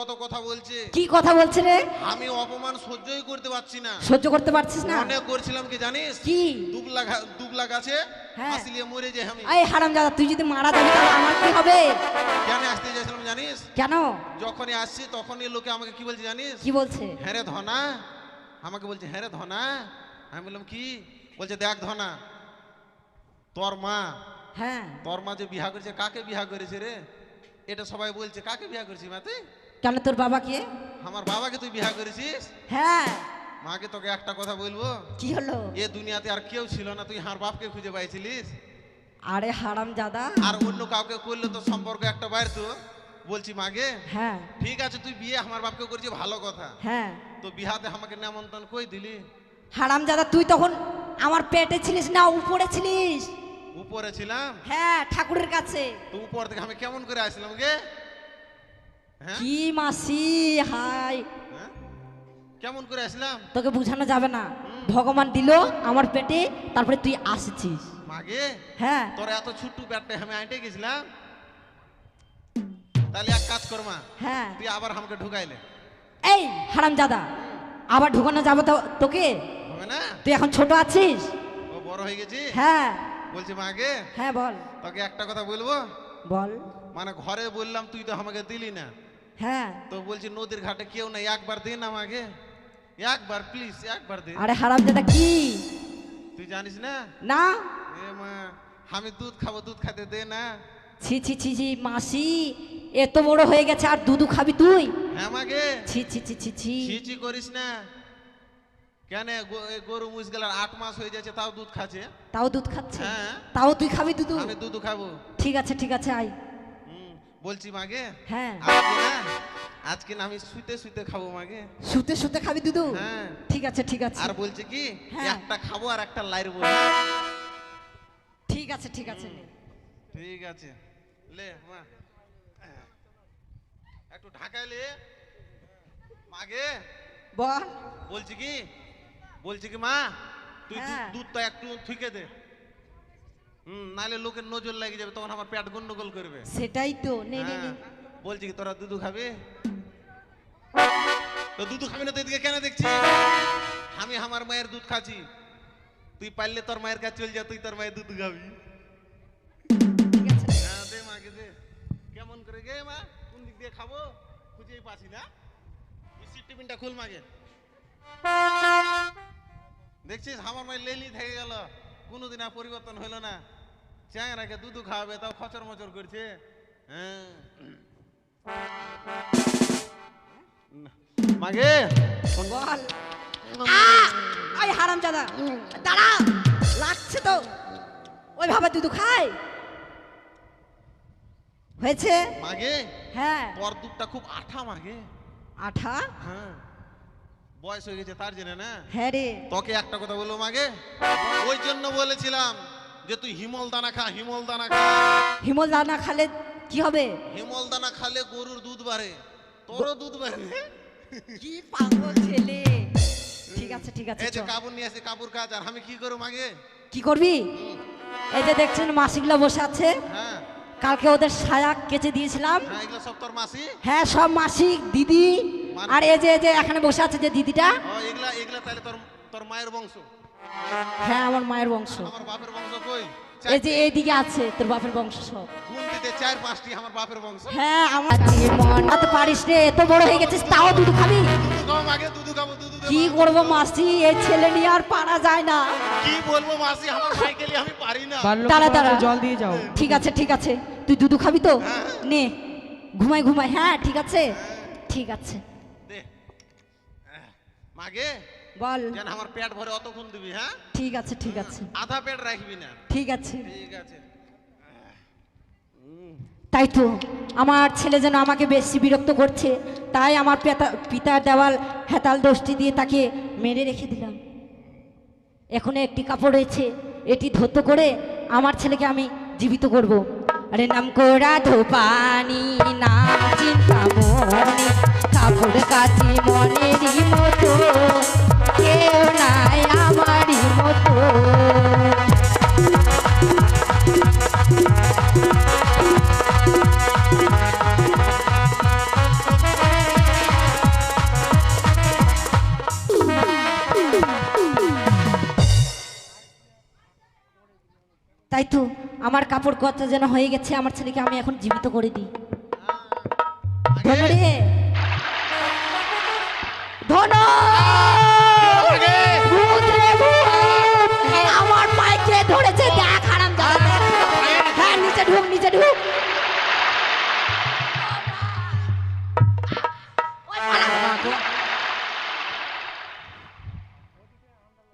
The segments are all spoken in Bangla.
কত কথা বলছে? কি কথা বলছে রে? আমি অপমান সহ্যই করতে পারছি না। সহ্য করতে পারছিস না? মনে করছিলাম কি জানিস? কি? দুবলা গাছে হ্যাঁ। মরে আমি। এই তুই যদি মারা যাবি তাহলে আমার কি হবে? কেন আসতে জানিস? কেন? যখনই আসছি তখনই লোকে আমাকে কি বলছে জানিস? কি বলছে? হ্যাঁ রে ধনা। আমাকে বলছে হ্যাঁ রে ধনা। আমি বললাম কি? বলছে দেখ ধনা তোর মা হ্যাঁ। তোর মা যে বিহা করেছে কাকে বিহা করেছে রে? এটা সবাই বলছে কাকে বিহা করেছিস মা তুই? কেন তোর বাবা কে আমার বাবাকে তুই বিহা করেছিস? হ্যাঁ। মাকে তোকে একটা কথা বলব? কি হলো? এ দুনিয়াতে আর কেউ ছিল না তুই হার বাপকে খুঁজে পাইছিলিস? আরে হারাম দাদা আর অন্য কাউকে করলে তো সম্পর্ক একটা বাইর তো বলছি মাগে হ্যাঁ। ঠিক আছে তুই বিয়ে আমার বাপকে করেছিস ভালো কথা। হ্যাঁ। তো বিহাতে আমাকে নেমন্তন্ন কই দিলি? হারাম দাদা তুই তখন আমার পেটে ছিলিস না উপরে ছিলিস? উপরে ছিলাম? হ্যাঁ ঠাকুরের কাছে। তো উপর থেকে আমি কেমন করে আসলাম গে? কি মাসি হাই। হ্যাঁ? কেমন করে আসলাম? তোকে বুঝানো যাবে না। ভগবান দিল আমার পেটে তারপরে তুই আসছিস। মাগে? হ্যাঁ। তোর এত ছোট্ট পেটটা আমি আইটে গেছিলাম। তাহলে এক কাজ কর মা হ্যাঁ। তুই আবার আমাকে ঢুকাইলে এই হারাম দাদা আবার ঢুকানো যাবে তো তোকে? হবে না? তুই এখন ছোট আছিস? ও বড় হয়ে গেছি? হ্যাঁ। বলছি মাগে? হ্যাঁ বল। তোকে একটা কথা বলব? বল। মানে ঘরে বললাম তুই তো আমাকে দিলি না। হ্যাঁ। তো বলছি নদীর ঘাটে কেউ নাই একবার দিন আমাকে। একবার প্লিজ একবার দে আরে হারাম দাদা কি? তুই জানিস না? না। এ মা আমি দুধ খাব দুধ খাতে দে না। ছি ছি ছি ছি মাসি এত বড় হয়ে গেছে আর দুধু খাবি তুই? হ্যাঁ মাগে ছি ছি ছি ছি ছি। ছিচি করিস না। কেন গরু মুস গেলার আট মাস হয়ে যাচ্ছে তাও দুধ খাচ্ছে? তাও দুধ খাচ্ছে? হ্যাঁ। তাও তুই খাবি দুধু? আমি দুধ খাব। ঠিক আছে ঠিক আছে হুম, বলছি মাগে হ্যাঁ। আজকে না আমি শুতে শুতে খাব মাগে। শুতে শুতে খাবি দুধু হ্যাঁ। ঠিক আছে ঠিক আছে। আর বলছে কি হ্যাঁ। একটা খাব আর একটা লাইরবো। ঠিক আছে ঠিক আছে। ঠিক আছে। লে মা। একটু ঢাকাইলে মাগে। বল। বলছি কি বলছি কি মা তুই হ্যাঁ। দুধটা একটু থুইকে দে। হুম নাহলে লোকের নজর লেগে যাবে তখন আমার পেট গন্ডগোল করবে। সেটাই তো নে নে নে। হ্যাঁ। বলছি কি তোরা দুধু খাবে? তো দুধু খাবি না তো এদিকে কেন দেখছি আমি আমার মায়ের দুধ খাচ্ছি। তুই পারলে তোর মায়ের কাছে চল যা তুই তোর মায়ের দুধ খাবি। হ্যাঁ দে মাকে দে কেমন করে গে মা কোন দিক দিয়ে খাব? খুঁজেই পাচ্ছি না। বিস্কিট টিফিনটা খুল মাগে দেখছিস আমার মায়ের লেলি থেকে গেল। কোনোদিন আর পরিবর্তন হইল না। চ্যাংরাকে দুধু খাওয়াবে তাও খচর মচর করছে। হ্যাঁ। মাগে বল। আই হারাম দাদা দাঁড়া লাগছে তো। ওইভাবে দুধু খায়? হয়েছে? মাগে? হ্যাঁ। তোর দুধটা খুব আঠা মাগে। আঠা? হ্যাঁ। বয়স হয়ে গেছে তার জন্য না? হ্যাঁ রে। তোকে একটা কথা বলব মাগে? ওই জন্য বলেছিলাম যে তুই হিমল দানা খা হিমল দানা খা। হিমল দানা খালে কি হবে? হিমল দানা খালে গরুর দুধ বাড়ে। তোরও দুধ বাড়ে। কি পাগল ছেলে। ঠিক আছে ঠিক আছে এই যে কাপড় নিয়ে আসে কাপড় কাজ আর আমি কি করব মাগে কি করবি? এই যে দেখছেন মাসিগুলা বসে আছে। হ্যাঁ। কালকে ওদের সায়া কেচে দিয়েছিলাম। হ্যাঁ এগুলো সব তোর মাসি? হ্যাঁ সব মাসিক দিদি। মানে- আর এই যে এই যে এখানে বসে আছে যে দিদিটা। ও এগুলা এগুলা তাহলে তোর তোর মায়ের বংশ। হ্যাঁ আমার মায়ের বংশ। আমার বাপের বংশ কই? এই যে এইদিকে আছে তোর বাপের বংশ সব। গুণ চার পাঁচটি আমার বাপের বংশ। হ্যাঁ আমার মন এত পারিস রে এত বড় হয়ে গেছিস তাও দুধ খাবি? দুধু খাব দুধু কি। করব মাসি এই ছেলে নিয়ে আর পারা যায় না। কি বলব মাসি আমার সাইকেলে আমি পারি না। দাঁড়া দাঁড়া। জল দিয়ে যাও। ঠিক আছে ঠিক আছে। তুই দুধু খাবি তো? হ্যাঁ। নে ঘুমাই ঘুমাই। হ্যাঁ ঠিক আছে। ঠিক আছে। দে। মাগে বল। যেন আমার পেট ভরে অতক্ষণ দিবি হ্যাঁ? ঠিক আছে ঠিক আছে। আধা পেট রাখবি না। ঠিক আছে। ঠিক আছে। তাই তো আমার ছেলে যেন আমাকে বেশি বিরক্ত করছে তাই আমার পিতা পিতার দেওয়াল হেতাল দোষটি দিয়ে তাকে মেরে রেখে দিলাম। এখনও একটি কাপড় রয়েছে এটি ধত্ত করে আমার ছেলেকে আমি জীবিত করব। আরে নাম কোরা ধোপানি নাম চিন্তা মনে কাপড় কাচি মনেরই মতো। কেউ আমার কাপড় কথা যেন হয়ে গেছে আমার ছেলেকে আমি এখন জীবিত করে দিই। ধনরে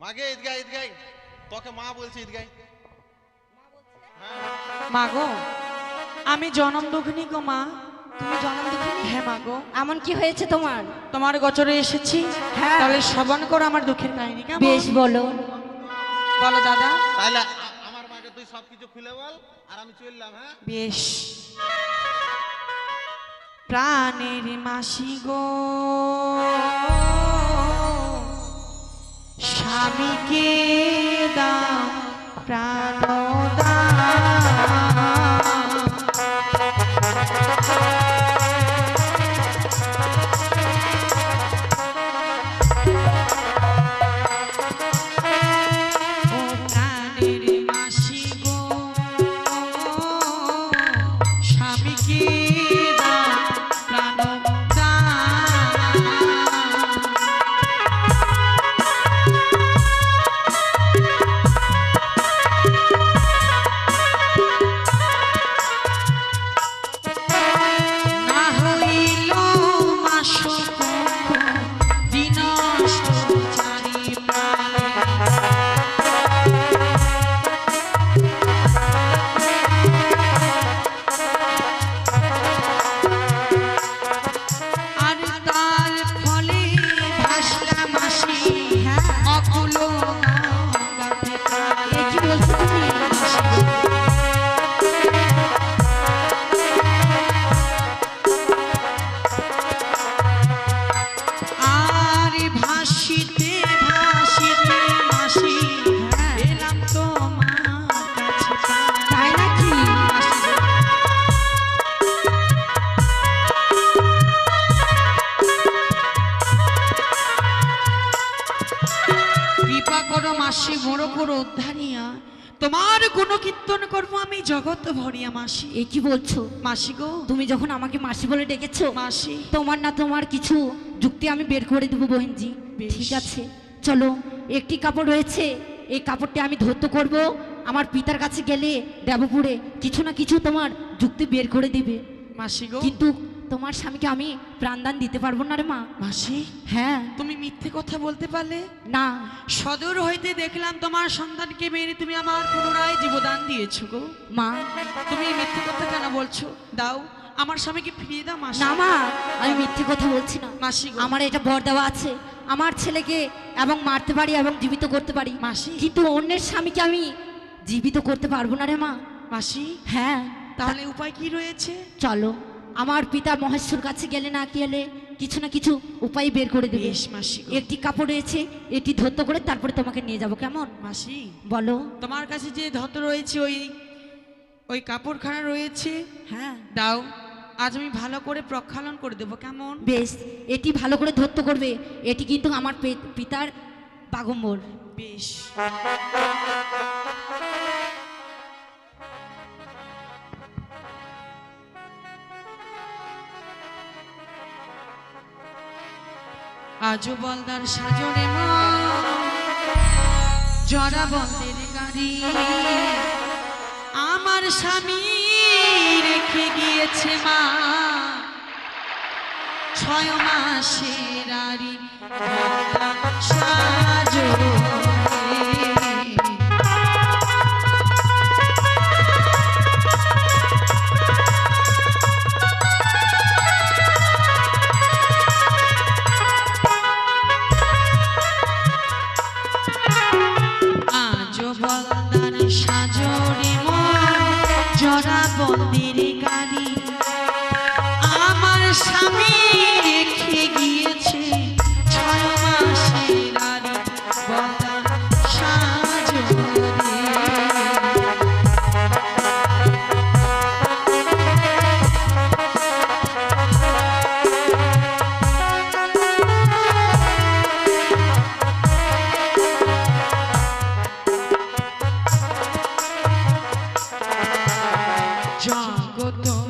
মাগে ঈদগাহ ঈদগাহ। তোকে মা বলছে ঈদগাহ। মা গো আমি জনম দুঃখিনী গো মা। তুমি জন্ম দুঃখিনী? হ্যাঁ মা গো। এমন কি হয়েছে তোমার? তোমার গচরে এসেছি। হ্যাঁ। তাহলে শ্রবণ করো আমার দুঃখের কাহিনী কেমন? বেশ বলো। বলো দাদা। তাহলে আমার মাকে তুই সবকিছু খুলে বল আর আমি চললাম হ্যাঁ? বেশ। প্রাণের মাসি গো। স্বামীকে দাম প্রাণ বড় করো উদ্ধারিয়া। তোমার গুণ কীর্তন করব আমি জগৎ ভরিয়া মাসি। এ কি বলছো? মাসি গো। তুমি যখন আমাকে মাসি বলে ডেকেছো মাসি। তোমার না তোমার কিছু যুক্তি আমি বের করে দেবো বহিনজি। ঠিক আছে চলো একটি কাপড় রয়েছে এই কাপড়টি আমি ধরতে করব। আমার পিতার কাছে গেলে দেবপুরে কিছু না কিছু তোমার যুক্তি বের করে দিবে। মাসি গো। কিন্তু তোমার স্বামীকে আমি প্রাণদান দিতে পারব না রে মা। মাসি? হ্যাঁ। তুমি মিথ্যে কথা বলতে পারলে? না। সদর হইতে দেখলাম তোমার সন্তানকে মেরে তুমি আমার পুনরায় জীবদান দিয়েছ গো। মা। তুমি মিথ্যে কথা কেন বলছো? দাও আমার স্বামীকে ফিরিয়ে দাও মাসি। না মা আমি মিথ্যে কথা বলছি না। মাসি গো। আমার এটা বর দেওয়া আছে। আমার ছেলেকে এবং মারতে পারি এবং জীবিত করতে পারি। মাসি। কিন্তু অন্যের স্বামীকে আমি জীবিত করতে পারব না রে মা। মাসি হ্যাঁ। তাহলে উপায় কি রয়েছে? চলো। আমার পিতা মহেশ্বর কাছে গেলে না গেলে কিছু না কিছু উপায় বের করে দেবে। মাসি একটি কাপড় রয়েছে এটি ধরতে করে তারপরে তোমাকে নিয়ে যাব কেমন? মাসি বলো। তোমার কাছে যে ধত রয়েছে ওই ওই কাপড়খানা রয়েছে হ্যাঁ। দাও আজ আমি ভালো করে প্রক্ষালন করে দেবো কেমন? বেশ এটি ভালো করে ধরতে করবে এটি কিন্তু আমার পিতার বাগম্বর। বেশ। আজও বলদার সাজনে জরা বন্দের গাড়ি আমার স্বামী রেখে গিয়েছে মা। ছয় মাসের আরি সাজো। goto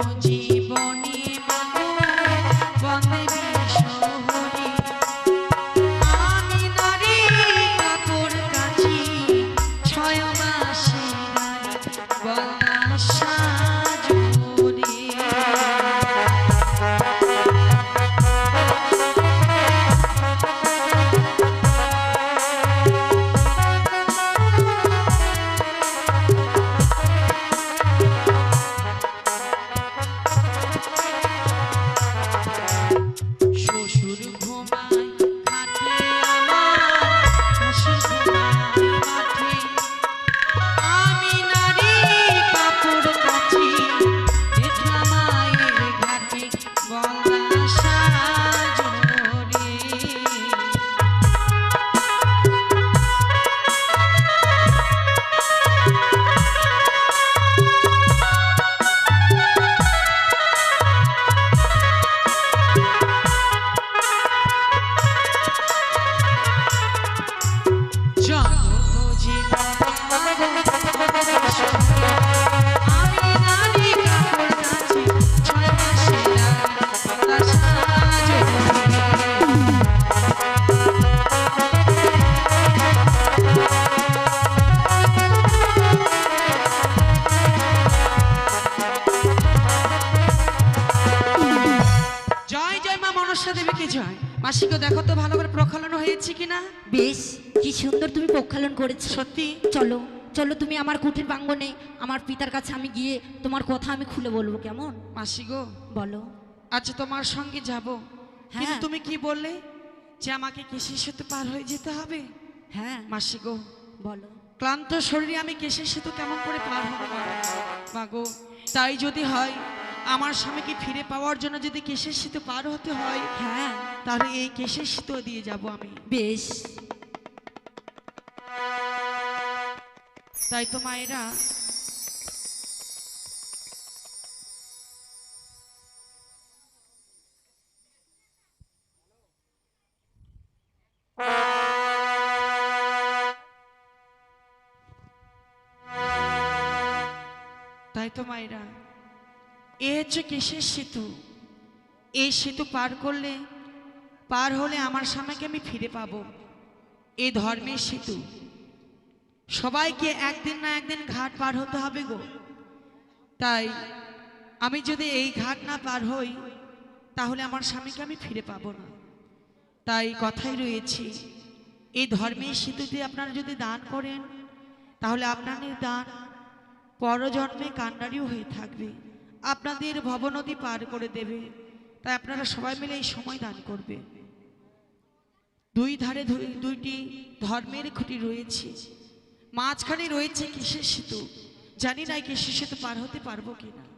কিনা বেশ কি সুন্দর তুমি প্রক্ষালন করেছ। সত্যি? চলো চলো তুমি আমার কুঠির প্রাঙ্গনে আমার পিতার কাছে আমি গিয়ে তোমার কথা আমি খুলে বলব কেমন? মাসি গো। বলো। আচ্ছা তোমার সঙ্গে যাব। হ্যাঁ। তুমি কি বললে যে আমাকে কেশের সেতু পার হয়ে যেতে হবে? হ্যাঁ। মাসি গো। বলো। ক্লান্ত শরীরে আমি কেশের সেতু কেমন করে পার হব? মা? গো তাই যদি হয় আমার স্বামীকে ফিরে পাওয়ার জন্য যদি কেশের সেতু পার হতে হয়? হ্যাঁ। তাহলে এই কেশের সেতু দিয়ে যাব আমি? বেশ। তাই তো মায়েরা। তাই তো মায়েরা। এ হচ্ছে কিসের সেতু এই সেতু পার করলে পার হলে আমার স্বামীকে আমি ফিরে পাবো। এই ধর্মের সেতু। সবাইকে একদিন না একদিন ঘাট পার হতে হবে গো। তাই আমি যদি এই ঘাট না পার হই, তাহলে আমার স্বামীকে আমি ফিরে পাবো না। তাই কথাই রয়েছে এই ধর্মের সেতুতে আপনারা যদি দান করেন, তাহলে আপনাদের দান পরজন্মে কান্ডারিও হয়ে থাকবে। আপনাদের ভবনদী পার করে দেবে। তাই আপনারা সবাই মিলে এই সময় দান করবে। দুই ধারে দুইটি ধর্মের খুঁটি রয়েছে। মাঝখানে রয়েছে কিসের সেতু? জানি না কিসের সেতু পার হতে পারব কিনা।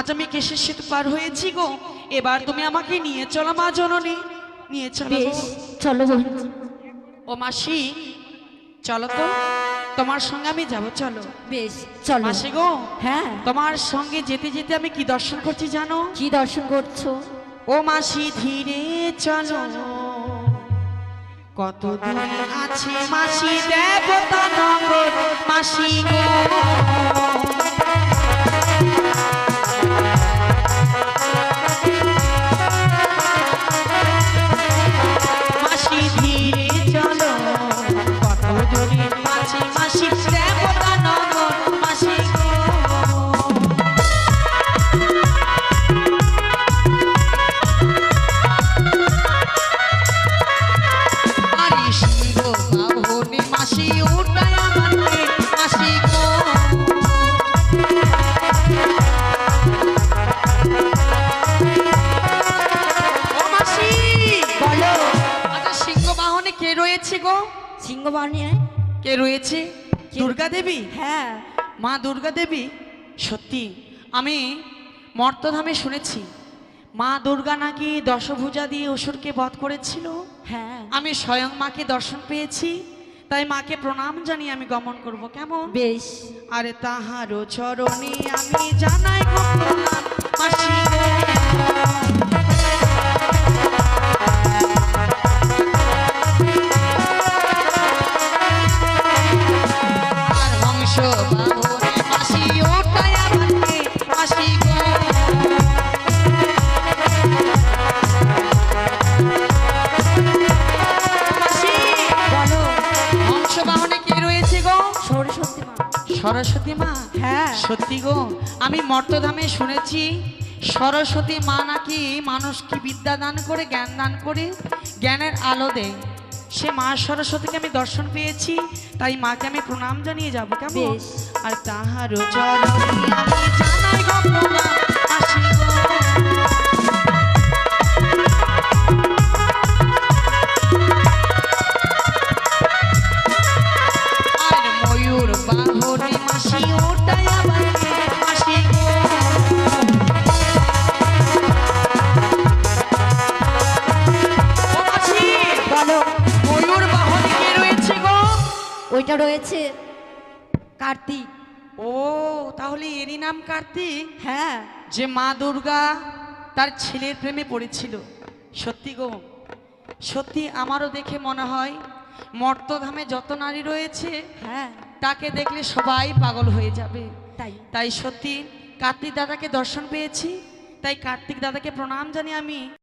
আজ আমি কেশের সেতু পার হয়েছি গো। এবার তুমি আমাকে নিয়ে চলো মা জননী। নিয়ে চলো চলো ও মাসি চলো তো। তোমার সঙ্গে আমি যাব চলো। বেশ চলো। মাসি গো হ্যাঁ। তোমার সঙ্গে যেতে যেতে আমি কি দর্শন করছি জানো? কি দর্শন করছ? ও মাসি ধীরে চলো। কত দূরে আছে মাসি দেবতা নগর। মাসি গো রয়েছে গো? সিংহ বানিয়ে কে রয়েছে? দুর্গা দেবী হ্যাঁ। মা দুর্গা দেবী সত্যি আমি মর্তধামে শুনেছি। মা দুর্গা নাকি দশভুজা দিয়ে অসুরকে বধ করেছিল? হ্যাঁ। আমি স্বয়ং মাকে দর্শন পেয়েছি। তাই মাকে প্রণাম জানিয়ে আমি গমন করব। কেমন? বেশ। আরে তাহারও চরণে আমি জানাই সরস্বতী মা হ্যাঁ। সত্যি গো আমি মর্তধামে শুনেছি সরস্বতী মা নাকি মানুষকে বিদ্যা দান করে জ্ঞান দান করে জ্ঞানের আলো দেয়? সে মা সরস্বতীকে আমি দর্শন পেয়েছি তাই মাকে আমি প্রণাম জানিয়ে যাব কেমন? আর তাহারও চরণ আমি জানাই গো প্রণাম। রয়েছে। কার্তিক। ও তাহলে এরই নাম কার্তিক? হ্যাঁ। যে মা দুর্গা তার ছেলের প্রেমে পড়েছিল। সত্যি গো সত্যি আমারও দেখে মনে হয় মর্তধামে যত নারী রয়েছে হ্যাঁ। তাকে দেখলে সবাই পাগল হয়ে যাবে। তাই। তাই সত্যি কার্তিক দাদাকে দর্শন পেয়েছি। তাই কার্তিক দাদাকে প্রণাম জানি আমি।